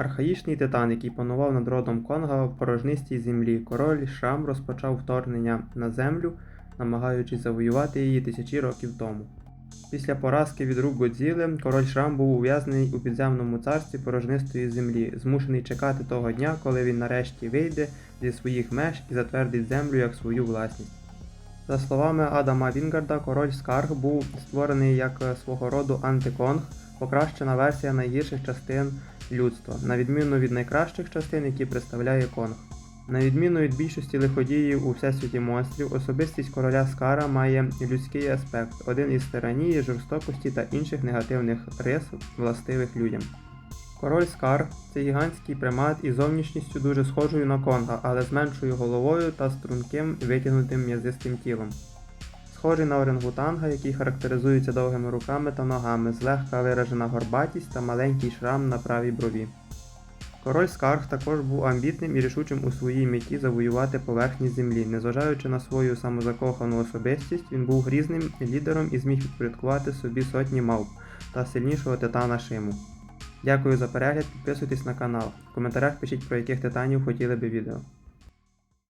Архаїчний титан, який панував над родом Конга в порожнистій землі, король Шрам розпочав вторгнення на землю, намагаючись завоювати її тисячі років тому. Після поразки від рук Годзіли, король Шрам був ув'язнений у підземному царстві порожнистої землі, змушений чекати того дня, коли він нарешті вийде зі своїх меж і затвердить землю як свою власність. За словами Адама Вінгарда, король Скарг був створений як свого роду антиконг, покращена версія найгірших частин людства, на відміну від найкращих частин, які представляє Конг. На відміну від більшості лиходіїв у всесвіті монстрів, особистість короля Скара має людський аспект, один із тиранії, жорстокості та інших негативних рис, властивих людям. Король Скар це гігантський примат із зовнішністю дуже схожою на конга, але з меншою головою та струнким витягнутим м'язистим тілом. Схожий на орангутанга, який характеризується довгими руками та ногами, злегка виражена горбатість та маленький шрам на правій брові. Король Скарг також був амбітним і рішучим у своїй меті завоювати поверхні землі. Незважаючи на свою самозакохану особистість, він був грізним лідером і зміг підпорядкувати собі сотні мавп та сильнішого титана Шиму. Дякую за перегляд, підписуйтесь на канал. В коментарях пишіть про яких титанів хотіли би відео.